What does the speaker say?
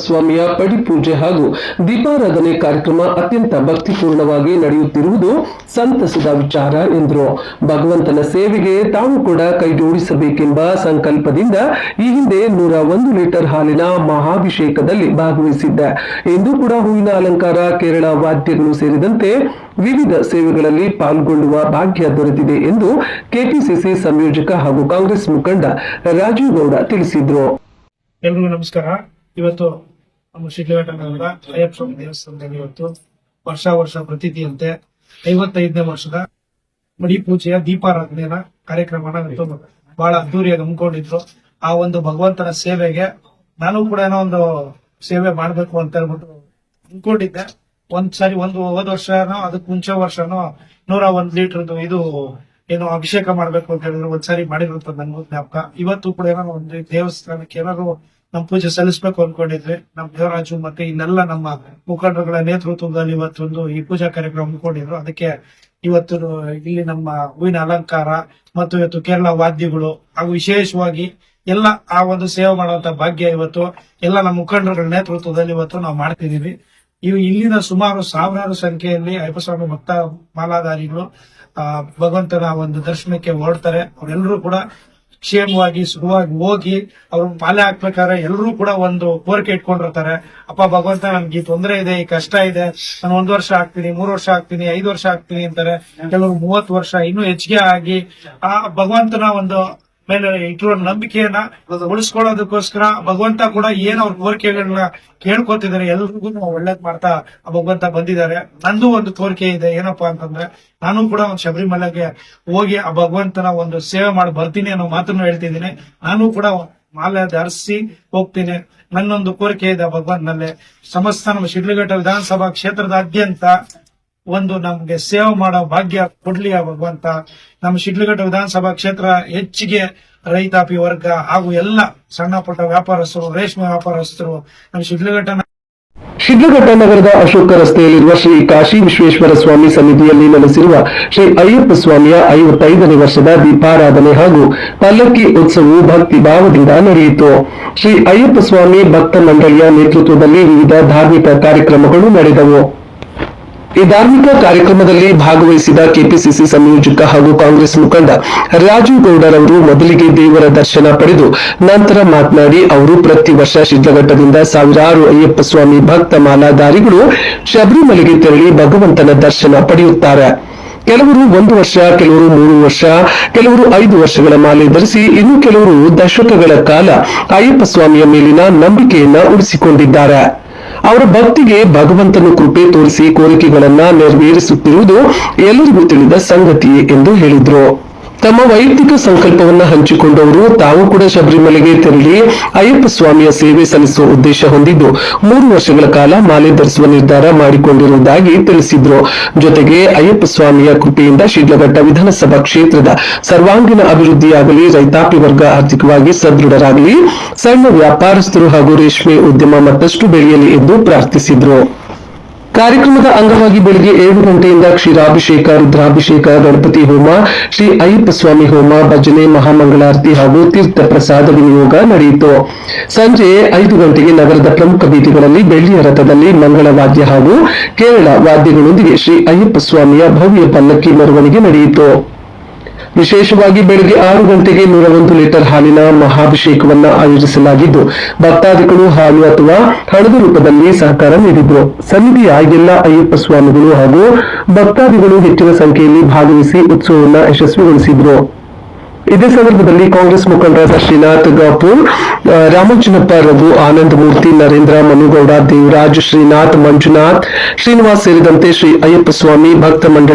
ಸ್ವಾಮಿಯ ಪಡಿಪೂಜೆ ಹಾಗೂ ದೀಪಾರಾಧನೆ ಕಾರ್ಯಕ್ರಮ ಅತ್ಯಂತ ಭಕ್ತಿಪೂರ್ಣವಾಗಿ ನಡೆಯುತ್ತಿರುವುದು ಸಂತಸದ ವಿಚಾರ ಎಂದರು. ಭಗವಂತನ ಸೇವೆಗೆ ತಾವು ಕೂಡ ಕೈಜೋಡಿಸಬೇಕೆಂಬ ಸಂಕಲ್ಪದಿಂದ ಈ ಹಿಂದೆ ನೂರ ಒಂದು ಲೀಟರ್ ಹಾಲಿನ ಮಹಾಭಿಷೇಕದಲ್ಲಿ ಭಾಗವಹಿಸಿದ್ದ. ಎಂದು ಕೂಡ ಹೂವಿನ ಅಲಂಕಾರ, ಕೇರಳ ವಾದ್ಯಗಳು ಸೇರಿದಂತೆ ವಿವಿಧ ಸೇವೆಗಳಲ್ಲಿ ಪಾಲ್ಗೊಳ್ಳುವ ಭಾಗ್ಯ ದೊರೆತಿದೆ ಎಂದು ಕೆಪಿಸಿಸಿ ಸಂಯೋಜಕ ಹಾಗೂ ಕಾಂಗ್ರೆಸ್ ಮುಖಂಡ ರಾಜೀವ್ ಗೌಡ ತಿಳಿಸಿದ್ರು. ನಮಸ್ಕಾರ. ಇವತ್ತು ನಮ್ಮ ಶಿಡ್ಲಘಟ್ಟನಗರದ ಅಯ್ಯಪ್ಪ ಸ್ವಾಮಿ ದೇವಸ್ಥಾನದಲ್ಲಿ ಇವತ್ತು ವರ್ಷ ವರ್ಷ ಪ್ರತಿಥಿಯಂತೆ ಐವತ್ತೈದನೇ ವರ್ಷದ ಮಡಿ ಪೂಜೆಯ ದೀಪಾರಾಧನೆಯ ಕಾರ್ಯಕ್ರಮನ ಬಹಳ ಅದ್ದೂರಿಯಾಗಿ ಹಮ್ಮಿಕೊಂಡಿದ್ರು. ಆ ಒಂದು ಭಗವಂತನ ಸೇವೆಗೆ ನಾನು ಕೂಡ ಏನೋ ಒಂದು ಸೇವೆ ಮಾಡ್ಬೇಕು ಅಂತ ಹೇಳ್ಬಿಟ್ಟು ಅನ್ಕೊಂಡಿದ್ದೆ. ಒಂದ್ ಸಾರಿ ಒಂದು ಹೋದ ವರ್ಷನೋ, ಅದಕ್ಕೆ ಮುಂಚೆ ವರ್ಷನೋ ನೂರ ಒಂದ್ ಲೀಟರ್ದು ಇದು ಏನು ಅಭಿಷೇಕ ಮಾಡ್ಬೇಕು ಅಂತ ಹೇಳಿದ್ರು. ಒಂದ್ಸಾರಿ ಮಾಡಿರುವಂತ ನನ್ಗೂ ಜ್ಞಾಪಕ. ಇವತ್ತು ಕೂಡ ಏನೋ ಒಂದು ದೇವಸ್ಥಾನಕ್ಕೆ ಏನಾದ್ರು ನಮ್ ಪೂಜೆ ಸಲ್ಲಿಸ್ಬೇಕು ಅನ್ಕೊಂಡಿದ್ವಿ. ನಮ್ಮ ದೇವರಾಜು ಮತ್ತೆ ಇನ್ನೆಲ್ಲ ನಮ್ಮ ಮುಖಂಡರುಗಳ ನೇತೃತ್ವದಲ್ಲಿ ಇವತ್ತೊಂದು ಈ ಪೂಜಾ ಕಾರ್ಯಕ್ರಮ ಹಮ್ಮಿಕೊಂಡಿದ್ರು. ಅದಕ್ಕೆ ಇವತ್ತು ಇಲ್ಲಿ ನಮ್ಮ ಹೂವಿನ ಅಲಂಕಾರ ಮತ್ತು ಇವತ್ತು ಕೇರಳ ವಾದ್ಯಗಳು ಹಾಗೂ ವಿಶೇಷವಾಗಿ ಎಲ್ಲ ಆ ಒಂದು ಸೇವೆ ಮಾಡುವಂತ ಭಾಗ್ಯ ಇವತ್ತು ಎಲ್ಲ ನಮ್ಮ ಮುಖಂಡರುಗಳ ನೇತೃತ್ವದಲ್ಲಿ ಇವತ್ತು ನಾವು ಮಾಡ್ತಿದೀವಿ ಇವು ಇಲ್ಲಿನ ಸುಮಾರು ಸಾವಿರಾರು ಸಂಖ್ಯೆಯಲ್ಲಿ ಅಯ್ಯಪ್ಪಸ್ವಾಮಿ ಭಕ್ತ ಮಾಲಾಧಾರಿಗಳು ಭಗವಂತನ ಒಂದು ದರ್ಶನಕ್ಕೆ ಹೊರಡ್ತಾರೆ. ಅವರೆಲ್ಲರೂ ಕೂಡ ಕ್ಷೇಮವಾಗಿ ಸುಖವಾಗಿ ಹೋಗಿ ಅವ್ರ ಪಾಲೆ ಹಾಕ್ಬೇಕಾದ್ರೆ ಎಲ್ಲರೂ ಕೂಡ ಒಂದು ಕೋರಿಕೆ ಇಟ್ಕೊಂಡಿರ್ತಾರೆ. ಅಪ್ಪ, ಭಗವಂತ ನನ್ಗೆ ಈ ತೊಂದರೆ ಇದೆ, ಈ ಕಷ್ಟ ಇದೆ. ನಾನು ಒಂದ್ ವರ್ಷ ಆಗ್ತೀನಿ, ಮೂರ್ ವರ್ಷ ಆಗ್ತೀನಿ, ಐದು ವರ್ಷ ಆಗ್ತೀನಿ ಅಂತಾರೆ. ಕೆಲವರು ಮೂವತ್ತು ವರ್ಷ ಇನ್ನೂ ಹೆಚ್ಚಿಗೆ ಆಗಿ ಆ ಭಗವಂತನ ಒಂದು ಮೇಲೆ ಇಟ್ಟಿರೋ ನಂಬಿಕೆಯನ್ನ ಉಳಿಸ್ಕೊಳ್ಳೋದಕ್ಕೋಸ್ಕರ ಭಗವಂತ ಕೂಡ ಏನ್ ಅವ್ರ ಕೋರಿಕೆಗಳನ್ನ ಕೇಳ್ಕೊತಿದ್ದಾರೆ, ಎಲ್ರಿಗೂ ಒಳ್ಳೇದ್ ಮಾಡ್ತಾ ಆ ಭಗವಂತ ಬಂದಿದ್ದಾರೆ. ನಂದು ಒಂದು ಕೋರಿಕೆ ಇದೆ, ಏನಪ್ಪಾ ಅಂತಂದ್ರೆ ನಾನು ಕೂಡ ಒಂದು ಶಬರಿಮಲೆಗೆ ಹೋಗಿ ಆ ಭಗವಂತನ ಒಂದು ಸೇವೆ ಮಾಡಿ ಬರ್ತೀನಿ ಅನ್ನೋ ಮಾತನ್ನು ಹೇಳ್ತಿದ್ದೀನಿ. ನಾನು ಕೂಡ ಮಾಲೆ ಧರಿಸಿ ಹೋಗ್ತೀನಿ. ನನ್ನೊಂದು ಕೋರಿಕೆ ಇದೆ ಭಗವಂತನಲ್ಲಿ. ಸಮಸ್ತ ನಮ್ಮ ಶಿಡ್ಲಘಟ್ಟ ವಿಧಾನಸಭಾ ಕ್ಷೇತ್ರದಾದ್ಯಂತ ಒಂದು ನಮ್ಗೆ ಸೇವೆ ಮಾಡೋ ಭಾಗ್ಯ ಕೊಡ್ಲಿ ಆ ಭಗವಂತ ನಮ್ಮ ಶಿಡ್ಲಘಟ್ಟ ವಿಧಾನಸಭಾ ಕ್ಷೇತ್ರ ಹೆಚ್ಚಿಗೆ ರೈತಾಪಿ ವರ್ಗ ಹಾಗೂ ಎಲ್ಲ ಸಣ್ಣ ಪುಟ್ಟ ವ್ಯಾಪಾರಸ್ಥರು, ರೇಷ್ಮೆ ವ್ಯಾಪಾರಸ್ಥರು ನಮ್ಮ ಶಿಡ್ಲಘಟ್ಟ ಶಿಡ್ಲಘಟ್ಟ ನಗರದ ಅಶೋಕ ರಸ್ತೆಯಲ್ಲಿರುವ ಶ್ರೀ ಕಾಶಿ ವಿಶ್ವೇಶ್ವರ ಸ್ವಾಮಿ ಸನ್ನಿಧಿಯಲ್ಲಿ ನೆಲೆಸಿರುವ ಶ್ರೀ ಅಯ್ಯಪ್ಪ ಸ್ವಾಮಿಯ ಐವತ್ತೈದನೇ ವರ್ಷದ ದೀಪಾರಾಧನೆ ಹಾಗೂ ಪಲ್ಲಕ್ಕಿ ಉತ್ಸವವು ಭಕ್ತಿ ಭಾವದಿಂದ ನಡೆಯಿತು. ಶ್ರೀ ಅಯ್ಯಪ್ಪ ಸ್ವಾಮಿ ಭಕ್ತ ಮಂಡಳಿಯ ನೇತೃತ್ವದಲ್ಲಿ ವಿವಿಧ ಧಾರ್ಮಿಕ ಕಾರ್ಯಕ್ರಮಗಳು ನಡೆದವು. ಈ ಧಾರ್ಮಿಕ ಕಾರ್ಯಕ್ರಮದಲ್ಲಿ ಭಾಗವಹಿಸಿದ ಕೆಪಿಸಿಸಿ ಸಂಯೋಜಕ ಹಾಗೂ ಕಾಂಗ್ರೆಸ್ ಮುಖಂಡ ರಾಜೀವ್ ಗೌಡರವರು ಮೊದಲಿಗೆ ದೇವರ ದರ್ಶನ ಪಡೆದು ನಂತರ ಮಾತನಾಡಿ ಅವರು ಪ್ರತಿ ವರ್ಷ ಶಿಡ್ಲಘಟ್ಟದಿಂದ ಸಾವಿರಾರು ಅಯ್ಯಪ್ಪ ಸ್ವಾಮಿ ಭಕ್ತ ಮಾಲಾಧಾರಿಗಳು ಶಬರಿಮಲೆಗೆ ತೆರಳಿ ಭಗವಂತನ ದರ್ಶನ ಪಡೆಯುತ್ತಾರೆ. ಕೆಲವರು ಒಂದು ವರ್ಷ, ಕೆಲವರು ಮೂರು ವರ್ಷ, ಕೆಲವರು ಐದು ವರ್ಷಗಳ ಮಾಲೆ ಧರಿಸಿ, ಇನ್ನು ಕೆಲವರು ದಶಕಗಳ ಕಾಲ ಅಯ್ಯಪ್ಪ ಸ್ವಾಮಿಯ ಮೇಲಿನ ನಂಬಿಕೆಯನ್ನ ಉಳಿಸಿಕೊಂಡಿದ್ದಾರೆ. ಅವರ ಭಕ್ತಿಗೆ ಭಗವಂತನು ಕೃಪೆ ತೋರಿಸಿ ಕೋರಿಕೆಗಳನ್ನ ನೆರವೇರಿಸುತ್ತಿರುವುದು ಎಲ್ಲರಿಗೂ ತಿಳಿದ ಸಂಗತಿ ಎಂದು ಹೇಳಿದ್ರು. ತಮ್ಮ ವೈಯಕ್ತಿಕ ಸಂಕಲ್ಪವನ್ನು ಹಂಚಿಕೊಂಡವರು, ತಾವು ಕೂಡ ಶಬರಿಮಲೆಗೆ ತೆರಳಿ ಅಯ್ಯಪ್ಪ ಸ್ವಾಮಿಯ ಸೇವೆ ಸಲ್ಲಿಸುವ ಉದ್ದೇಶ ಹೊಂದಿದ್ದು, ಮೂರು ವರ್ಷಗಳ ಕಾಲ ಮಾಲೆ ಧರಿಸುವ ನಿರ್ಧಾರ ಮಾಡಿಕೊಂಡಿರುವುದಾಗಿ ತಿಳಿಸಿದ್ರು. ಜೊತೆಗೆ ಅಯ್ಯಪ್ಪ ಸ್ವಾಮಿಯ ಕೃಪೆಯಿಂದ ಶಿಡ್ಲಘಟ್ಟ ವಿಧಾನಸಭಾ ಕ್ಷೇತ್ರದ ಸರ್ವಾಂಗೀಣ ಅಭಿವೃದ್ಧಿಯಾಗಲಿ, ರೈತಾಪಿ ವರ್ಗ ಆರ್ಥಿಕವಾಗಿ ಸದೃಢರಾಗಲಿ, ಸಣ್ಣ ವ್ಯಾಪಾರಸ್ಥರು ಹಾಗೂ ರೇಷ್ಮೆ ಉದ್ಯಮ ಮತ್ತಷ್ಟು ಬೆಳೆಯಲಿ ಎಂದು ಪ್ರಾರ್ಥಿಸಿದ್ರು. ಕಾರ್ಯಕ್ರಮದ ಅಂಗವಾಗಿ ಬೆಳಿಗ್ಗೆ ಏಳು ಗಂಟೆಯಿಂದ ಕ್ಷೀರಾಭಿಷೇಕ, ರುದ್ರಾಭಿಷೇಕ, ಗಣಪತಿ ಹೋಮ, ಶ್ರೀ ಅಯ್ಯಪ್ಪ ಸ್ವಾಮಿ ಹೋಮ, ಭಜನೆ, ಮಹಾಮಂಗಳಾರತಿ ಹಾಗೂ ತೀರ್ಥ ಪ್ರಸಾದ ವಿನಿಯೋಗ ನಡೆಯಿತು. ಸಂಜೆ ಐದು ಗಂಟೆಗೆ ನಗರದ ಪ್ರಮುಖ ಬೀದಿಗಳಲ್ಲಿ ಬೆಳ್ಳಿಯ ರಥದಲ್ಲಿ ಮಂಗಳ ವಾದ್ಯ ಹಾಗೂ ಕೇರಳ ವಾದ್ಯಗಳೊಂದಿಗೆ ಶ್ರೀ ಅಯ್ಯಪ್ಪ ಸ್ವಾಮಿಯ ಭವ್ಯ ಪಲ್ಲಕ್ಕಿ ಮೆರವಣಿಗೆ ನಡೆಯಿತು. ವಿಶೇಷವಾಗಿ ಬೆಳಗ್ಗೆ ಆರು ಗಂಟೆಗೆ ನೂರ ಒಂದು ಲೀಟರ್ ಹಾಲಿನ ಮಹಾಭಿಷೇಕವನ್ನು ಆಯೋಜಿಸಲಾಗಿದ್ದು ಭಕ್ತಾದಿಗಳು ಹಾಲು ಅಥವಾ ಹಣದ ರೂಪದಲ್ಲಿ ಸಹಕಾರ ನೀಡಿದ್ರು. ಸನ್ನಿಧಿಯ ಎಲ್ಲ ಅಯ್ಯಪ್ಪ ಸ್ವಾಮಿಗಳು ಹಾಗೂ ಭಕ್ತಾದಿಗಳು ಹೆಚ್ಚಿನ ಸಂಖ್ಯೆಯಲ್ಲಿ ಭಾಗವಹಿಸಿ ಉತ್ಸವವನ್ನು ಯಶಸ್ವಿಗೊಳಿಸಿದ್ರು. ಇದೇ ಸಂದರ್ಭದಲ್ಲಿ ಕಾಂಗ್ರೆಸ್ ಮುಖಂಡರಾದ ಶ್ರೀನಾಥ್ ಗಾಪೂರ್ ಆ, ರಾಮಚನಪ್ಪ ರಘು ಆನಂದ ಮೂರ್ತಿ ನರೇಂದ್ರ ಮನುಗೌಡ ದೇವರಾಜ್ ಶ್ರೀನಾಥ್ ಮಂಜುನಾಥ್ ಶ್ರೀನಿವಾಸ್ ಸೇರಿದಂತೆ ಶ್ರೀ ಅಯ್ಯಪ್ಪ ಸ್ವಾಮಿ ಭಕ್ತ ಮಂಡಳಿ